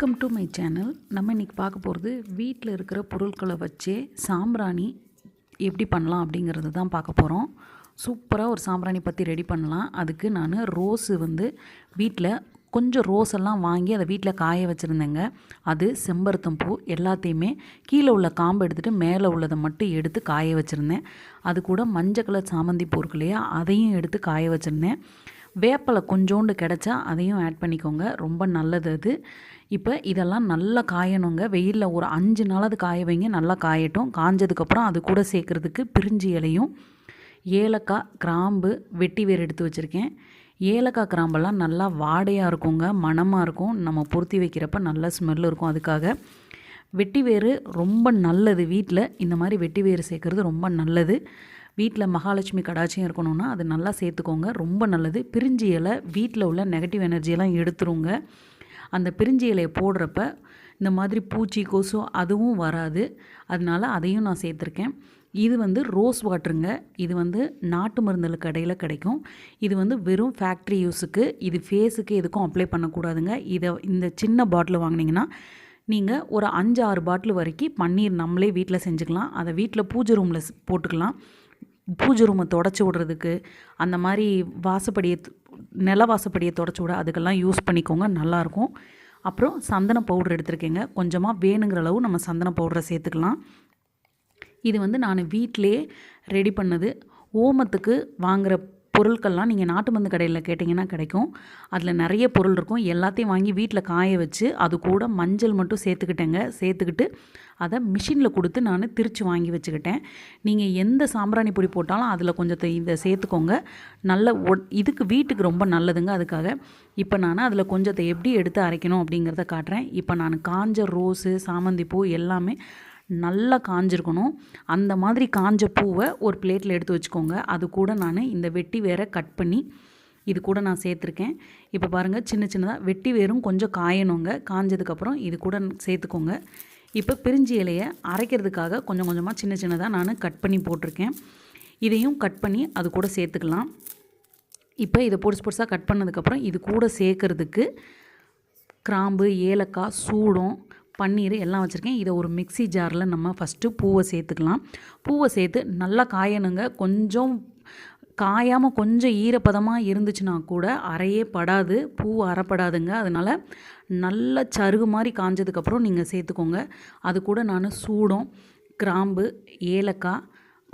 Welcome to my channel நம்ம இன்றைக்கி பார்க்க போகிறது வீட்டில் இருக்கிற பொருட்களை வச்சே சாம்பிராணி எப்படி பண்ணலாம் அப்படிங்கிறது தான் பார்க்க போகிறோம் சூப்பராக ஒரு சாம்பிராணி பற்றி ரெடி பண்ணலாம். அதுக்கு நான் ரோஸு வந்து வீட்டில் கொஞ்சம் ரோஸ் எல்லாம் வாங்கி அதை வீட்டில் காய வச்சுருந்தேங்க. அது செம்பருத்தம் பூ எல்லாத்தையுமே கீழே உள்ள காம்பு எடுத்துகிட்டு மேலே உள்ளதை மட்டும் எடுத்து காய வச்சுருந்தேன். அது கூட மஞ்சள் கலர் சாமந்தி பூ இருக்கு இல்லையா அதையும் எடுத்து காய வச்சுருந்தேன். வேப்பலை கொஞ்சோண்டு கிடச்சா அதையும் ஆட் பண்ணிக்கோங்க. ரொம்ப நல்லது அது. இப்போ இதெல்லாம் நல்லா காயணுங்க. வெயிலில் ஒரு அஞ்சு நாளாவது காய வைங்க. நல்லா காயட்டும். காஞ்சதுக்கப்புறம் அது கூட சேர்க்குறதுக்கு பிரிஞ்சி இலையும் ஏலக்காய் கிராம்பு வெட்டி வேர் எடுத்து வச்சுருக்கேன். ஏலக்காய் கிராம்பெல்லாம் நல்லா வாடையாக இருக்குங்க. மணமாக இருக்கும். நம்ம பொருத்தி வைக்கிறப்ப நல்ல ஸ்மெல் இருக்கும் அதுக்காக. வெட்டி வேர் ரொம்ப நல்லது வீட்டில் இந்த மாதிரி வெட்டி வேர் சேர்க்குறது ரொம்ப நல்லது. வீட்டில் மகாலட்சுமி கடாட்சியம் இருக்கணும்னா அது நல்லா சேர்த்துக்கோங்க. ரொம்ப நல்லது. பிரிஞ்சி இலை வீட்டில் உள்ள நெகட்டிவ் எனர்ஜியெல்லாம் எடுத்துருங்க. அந்த பிரிஞ்சி இலையை போடுறப்ப இந்த மாதிரி பூச்சி கொசு அதுவும் வராது. அதனால அதையும் நான் சேர்த்துருக்கேன். இது வந்து ரோஸ் வாட்டருங்க இது வந்து நாட்டு மருந்துகள் கடையில் கிடைக்கும். இது வந்து வெறும் ஃபேக்ட்ரி யூஸுக்கு இது ஃபேஸுக்கு எதுக்கும் அப்ளை பண்ணக்கூடாதுங்க. இதை இந்த சின்ன பாட்டில் வாங்கினீங்கன்னா நீங்கள் ஒரு அஞ்சு ஆறு பாட்டில் வரைக்கும் பன்னீர் நம்மளே வீட்டில் செஞ்சுக்கலாம். அதை வீட்டில் பூஜை ரூமில் போட்டுக்கலாம். பூஜை ரூமை தொடச்சி விடுறதுக்கு அந்த மாதிரி வாசப்படியை நில வாசப்படியை தொடச்சி விட அதுக்கெல்லாம் யூஸ் பண்ணிக்கோங்க நல்லாயிருக்கும். அப்புறம் சந்தன பவுடர் எடுத்திருக்கேங்க. கொஞ்சமாக வேணுங்கிற அளவு நம்ம சந்தன பவுடரை சேர்த்துக்கலாம். இது வந்து நான் வீட்டிலே ரெடி பண்ணது. ஓமத்துக்கு வாங்குகிற பொருட்கள்லாம் நீங்கள் நாட்டு மருந்து கடையில் கேட்டிங்கன்னா கிடைக்கும். அதில் நிறைய பொருள் இருக்கும். எல்லாத்தையும் வாங்கி வீட்டில் காய வச்சு அது கூட மஞ்சள் மட்டும் சேர்த்துக்கிட்டேங்க. சேர்த்துக்கிட்டு அதை மிஷினில் கொடுத்து நான் திரித்து வாங்கி வச்சுக்கிட்டேன். நீங்கள் எந்த சாம்பிராணி பொடி போட்டாலும் அதில் கொஞ்சத்தை இதை சேர்த்துக்கோங்க. நல்ல இதுக்கு வீட்டுக்கு ரொம்ப நல்லதுங்க அதுக்காக. இப்போ நான் அதில் கொஞ்சத்தை எப்படி எடுத்து அரைக்கணும் அப்படிங்கிறத காட்டுறேன். இப்போ நான் காஞ்ச ரோஸு சாமந்தி பூ எல்லாமே நல்லா காஞ்சிருக்கணும். அந்த மாதிரி காஞ்ச பூவை ஒரு பிளேட்டில் எடுத்து வச்சுக்கோங்க. அது கூட நான் இந்த வெட்டி வேற கட் பண்ணி இது கூட நான் சேர்த்துருக்கேன். இப்போ பாருங்கள் சின்ன சின்னதாக வெட்டி வேரும் கொஞ்சம் காயணுங்க. காஞ்சதுக்கப்புறம் இது கூட சேர்த்துக்கோங்க. இப்போ பிரிஞ்சி இலையை அரைக்கிறதுக்காக கொஞ்சம் கொஞ்சமாக சின்ன சின்னதாக நான் கட் பண்ணி போட்டிருக்கேன். இதையும் கட் பண்ணி அது கூட சேர்த்துக்கலாம். இப்போ இதை பொடிசு பொடிசாக கட் பண்ணதுக்கப்புறம் இது கூட சேர்க்குறதுக்கு கிராம்பு ஏலக்காய் சூடம் பன்னீர் எல்லாம் வச்சுருக்கேன். இதை ஒரு மிக்சி ஜாரில் நம்ம ஃபஸ்ட்டு பூவை சேர்த்துக்கலாம். பூவை சேர்த்து நல்லா காயணுங்க. கொஞ்சம் காயாமல் கொஞ்சம் ஈரப்பதமாக இருந்துச்சுன்னா கூட அரையே படாது. பூ அரைப்படாதுங்க. அதனால் நல்ல சருகு மாதிரி காஞ்சதுக்கப்புறம் நீங்கள் சேர்த்துக்கோங்க. அது கூட நான் சூடம் கிராம்பு ஏலக்காய்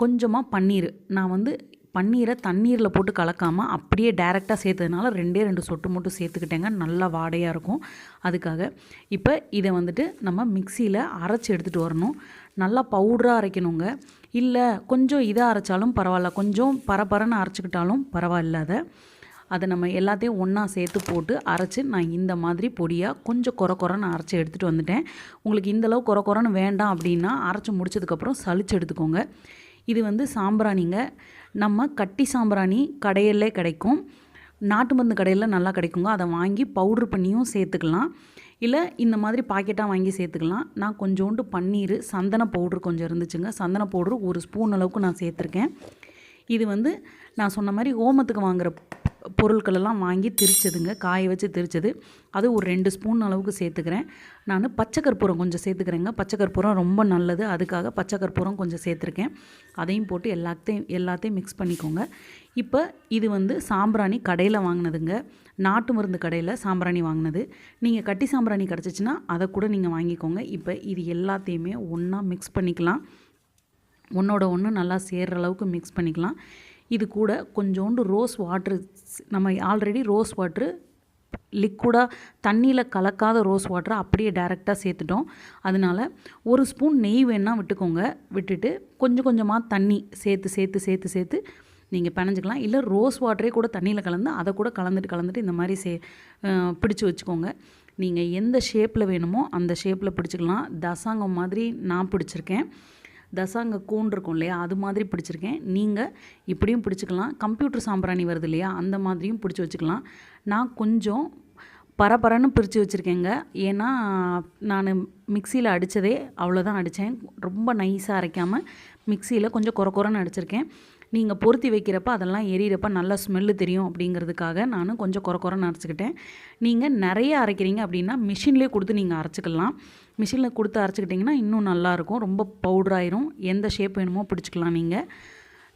கொஞ்சமாக பன்னீர். நான் வந்து பன்னீரை தண்ணீரில் போட்டு கலக்காமல் அப்படியே டேரெக்டாக சேர்த்ததுனால ரெண்டே ரெண்டு சொட்டு மட்டும் சேர்த்துக்கிட்டேங்க. நல்லா வாடையாக இருக்கும். அதுக்காக இப்போ இதை வந்துட்டு நம்ம மிக்சியில் அரைச்சி எடுத்துகிட்டு வரணும். நல்லா பவுடராக அரைக்கணுங்க. இல்லை கொஞ்சம் இதாக அரைச்சாலும் பரவாயில்ல. கொஞ்சம் பரபரன்னு அரைச்சிக்கிட்டாலும் பரவாயில்ல அதை. அதை நம்ம எல்லாத்தையும் ஒன்றா சேர்த்து போட்டு அரைச்சி நான் இந்த மாதிரி பொடியாக கொஞ்சம் குறை குறைன்னு அரைச்சி எடுத்துகிட்டு வந்துட்டேன். உங்களுக்கு இந்தளவு குறை குறைன்னு வேண்டாம் அப்படின்னா அரைச்சி முடிச்சதுக்கப்புறம் சளிச்சு எடுத்துக்கோங்க. இது வந்து சாம்பிராணிங்க. நம்ம கட்டி சாம்பிராணி கடையிலே கிடைக்கும். நாட்டு மருந்து கடையில் நல்லா கிடைக்குங்க. அதை வாங்கி பவுட்ரு பண்ணியும் சேர்த்துக்கலாம். இல்லை இந்த மாதிரி பாக்கெட்டாக வாங்கி சேர்த்துக்கலாம். நான் கொஞ்சோண்டு பன்னீர் சந்தன பவுட்ரு கொஞ்சம் இருந்துச்சுங்க. சந்தன பவுட்ரு ஒரு ஸ்பூன் அளவுக்கு நான் சேர்த்துருக்கேன். இது வந்து நான் சொன்ன மாதிரி ஓமத்துக்கு வாங்குகிற பொருட்களெல்லாம் வாங்கி திரிச்சதுங்க காய வச்சு திரிச்சது. அது ஒரு ரெண்டு ஸ்பூன் அளவுக்கு சேர்த்துக்கிறேன். நான் பச்சை கற்பூரம் கொஞ்சம் சேர்த்துக்கிறேங்க. பச்சை கற்பூரம் ரொம்ப நல்லது. அதுக்காக பச்சை கற்பூரம் கொஞ்சம் சேர்த்துருக்கேன். அதையும் போட்டு எல்லாத்தையும் எல்லாத்தையும் மிக்ஸ் பண்ணிக்கோங்க. இப்போ இது வந்து சாம்பிராணி கடையில் வாங்கினதுங்க. நாட்டு மருந்து கடையில் சாம்பிராணி வாங்கினது. நீங்கள் கட்டி சாம்பிராணி கிடச்சிச்சின்னா அதை கூட நீங்கள் வாங்கிக்கோங்க. இப்போ இது எல்லாத்தையுமே ஒன்றா மிக்ஸ் பண்ணிக்கலாம். ஒன்றோட ஒன்று நல்லா சேர்கிற அளவுக்கு மிக்ஸ் பண்ணிக்கலாம். இது கூட கொஞ்சோண்டு ரோஸ் வாட்ரு நம்ம ஆல்ரெடி ரோஸ் வாட்ரு லிக்விடாக தண்ணியில் கலக்காத ரோஸ் வாட்டரை அப்படியே டைரெக்டாக சேர்த்துட்டோம். அதனால் ஒரு ஸ்பூன் நெய் வேணால் விட்டுக்கோங்க. விட்டுட்டு கொஞ்சம் கொஞ்சமாக தண்ணி சேர்த்து சேர்த்து சேர்த்து சேர்த்து நீங்கள் பிணைஞ்சிக்கலாம். இல்லை ரோஸ் வாட்டரே கூட தண்ணியில் கலந்து அதை கூட கலந்துட்டு கலந்துட்டு இந்த மாதிரி சே பிடிச்சி வச்சுக்கோங்க. நீங்கள் எந்த ஷேப்பில் வேணுமோ அந்த ஷேப்பில் பிடிச்சிக்கலாம். தசாங்கம் மாதிரி நான் பிடிச்சிருக்கேன். தசாங்க கூன் இருக்கும் இல்லையா? அது மாதிரி பிடிச்சிருக்கேன். நீங்கள் இப்படியும் பிடிச்சிக்கலாம். கம்ப்யூட்டர் சாம்பிராணி வருது இல்லையா? அந்த மாதிரியும் பிடிச்சி வச்சுக்கலாம். நான் கொஞ்சம் பரபரன்னு பிரித்து வச்சுருக்கேங்க. ஏன்னா நான் மிக்சியில் அடித்ததே அவ்வளோதான் அடித்தேன் ரொம்ப நைஸாக அரைக்காமல் மிக்சியில் கொஞ்சம் குறை குறைன்னு அடிச்சிருக்கேன். நீங்கள் பொருத்தி வைக்கிறப்ப அதெல்லாம் எரியிறப்ப நல்லா ஸ்மெல்லு தெரியும் அப்படிங்கிறதுக்காக நான் கொஞ்சம் குறை குறைன்னு அரைச்சிக்கிட்டேன். நீங்கள் நிறைய அரைக்கிறீங்க அப்படின்னா மிஷின்லேயே கொடுத்து நீங்கள் அரைச்சிக்கலாம். மிஷினில் கொடுத்து அரைச்சிக்கிட்டிங்கன்னா இன்னும் நல்லாயிருக்கும் ரொம்ப பவுட்ராயிரும் எந்த ஷேப் வேணுமோ பிடிச்சிக்கலாம் நீங்கள்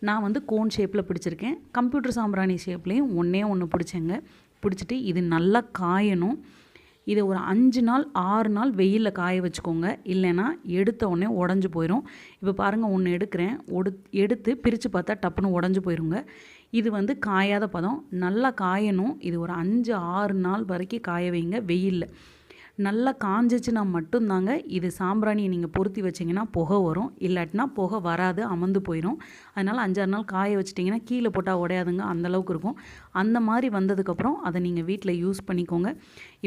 நான் வந்து கோன் ஷேப்பில் பிடிச்சிருக்கேன். கம்ப்யூட்டர் சாம்பிராணி ஷேப்லேயும் ஒன்றே ஒன்று பிடிச்சேங்க. பிடிச்சிட்டு இது நல்லா காயணும். இதை ஒரு அஞ்சு நாள் ஆறு நாள் வெயிலில் காய வச்சுக்கோங்க. இல்லைன்னா எடுத்த உடனே உடஞ்சி போயிடும் இப்போ பாருங்கள் ஒன்று எடுக்கிறேன். ஒடு எடுத்து பிரித்து பார்த்தா டப்புன்னு உடஞ்சி போயிருங்க. இது வந்து காயாத பதம். நல்லா காயணும். இது ஒரு அஞ்சு ஆறு நாள் வரைக்கும் காய வைங்க வெயிலில். நல்லா காஞ்சிச்சுன்னா மட்டும்தாங்க இது சாம்பிராணியை நீங்கள் பொருத்தி வச்சிங்கன்னா புகை வரும். இல்லாட்டினா புகை வராது அமர்ந்து போயிடும் அதனால் அஞ்சாறு நாள் காய வச்சிட்டிங்கன்னா கீழே போட்டால் உடையாதுங்க அந்தளவுக்கு இருக்கும். அந்த மாதிரி வந்ததுக்கப்புறம் அதை நீங்கள் வீட்டில் யூஸ் பண்ணிக்கோங்க.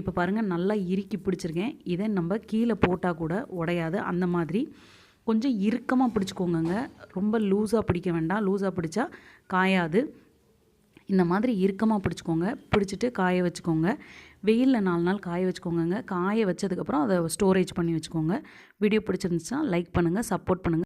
இப்போ பாருங்கள் நல்லா இறுக்கி பிடிச்சிருக்கேன். இதை நம்ம கீழே போட்டால் கூட உடையாது. அந்த மாதிரி கொஞ்சம் இறுக்கமாக பிடிச்சிக்கோங்கங்க. ரொம்ப லூஸாக பிடிக்க வேண்டாம். லூஸாக பிடிச்சா காயாது. இந்த மாதிரி இறுக்கமாக பிடிச்சிக்கோங்க. பிடிச்சிட்டு காய வச்சுக்கோங்க. வெயிலில் நாலு நாள் காய வச்சுக்கோங்க காய வச்சதுக்கப்புறம் அதை ஸ்டோரேஜ் பண்ணி வச்சுக்கோங்க. வீடியோ பிடிச்சிருந்துச்சுன்னா லைக் பண்ணுங்கள் சப்போர்ட் பண்ணுங்கள்